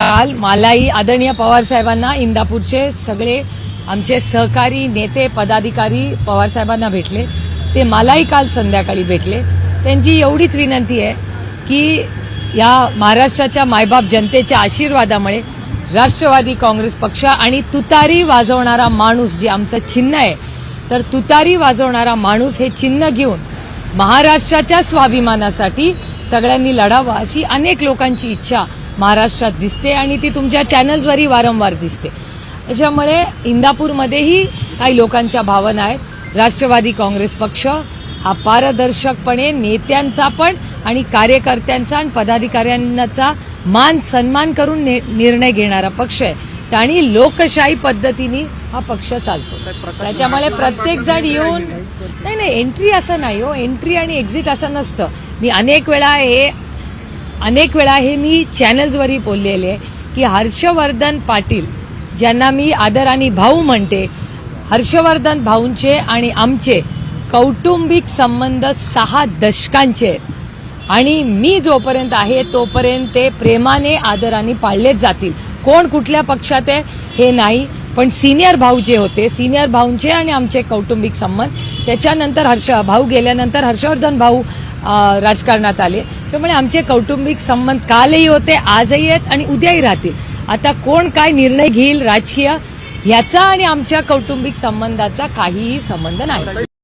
काल मलाही आदरणीय पवार साहेबांना इंदापूरचे सगळे आमचे सहकारी नेते पदाधिकारी पवार साहेबांना भेटले. ते मलाही काल संध्याकाळी भेटले. त्यांची एवढीच विनंती आहे की या महाराष्ट्राच्या मायबाप जनतेच्या आशीर्वादामुळे राष्ट्रवादी काँग्रेस पक्ष आणि तुतारी वाजवणारा माणूस जे आमचं चिन्ह आहे तर तुतारी वाजवणारा माणूस हे चिन्ह घेऊन महाराष्ट्राच्या स्वाभिमानासाठी सगळ्यांनी लढावं अशी अनेक लोकांची इच्छा महाराष्ट्रात दिसते आणि ती तुमच्या चॅनल्सवरही वारंवार दिसते. त्याच्यामुळे इंदापूरमध्येही काही लोकांच्या भावना आहेत. राष्ट्रवादी काँग्रेस पक्ष हा पारदर्शकपणे नेत्यांचा पण आणि कार्यकर्त्यांचा आणि पदाधिकाऱ्यांचा मान सन्मान करून नि- निर्णय घेणारा पक्ष आहे. आणि लोकशाही पद्धतीने हा पक्ष चालतो. त्याच्यामुळे प्रत्येक जण येऊन नाही नाही एंट्री असं नाही हो. एंट्री आणि एक्झिट असं नसतं. मी अनेक वेळा हे अनेक वेळा हे मी चॅनल्सवरही बोललेले आहे की हर्षवर्धन पाटील ज्यांना मी आदराने भाऊ म्हणते हर्षवर्धन भाऊंचे आणि आमचे कौटुंबिक संबंध सहा दशकांचे आहेत. आणि मी जोपर्यंत आहे तोपर्यंत ते प्रेमाने आदराने पाळलेच जातील. कोण कुठल्या पक्षात आहे हे नाही. पण सिनियर भाऊ जे होते सिनियर भाऊंचे आणि आमचे कौटुंबिक संबंध त्याच्यानंतर हर्ष भाऊ गेल्यानंतर हर्षवर्धन भाऊ राजकारणात आले. त्यामुळे आमचे कौटुंबिक संबंध कालही होते आजही आहेत आणि उद्याही राहतील. आता कोण काय निर्णय घेईल राजकीय ह्याचा आणि आमच्या कौटुंबिक संबंधाचा काहीही संबंध नाही.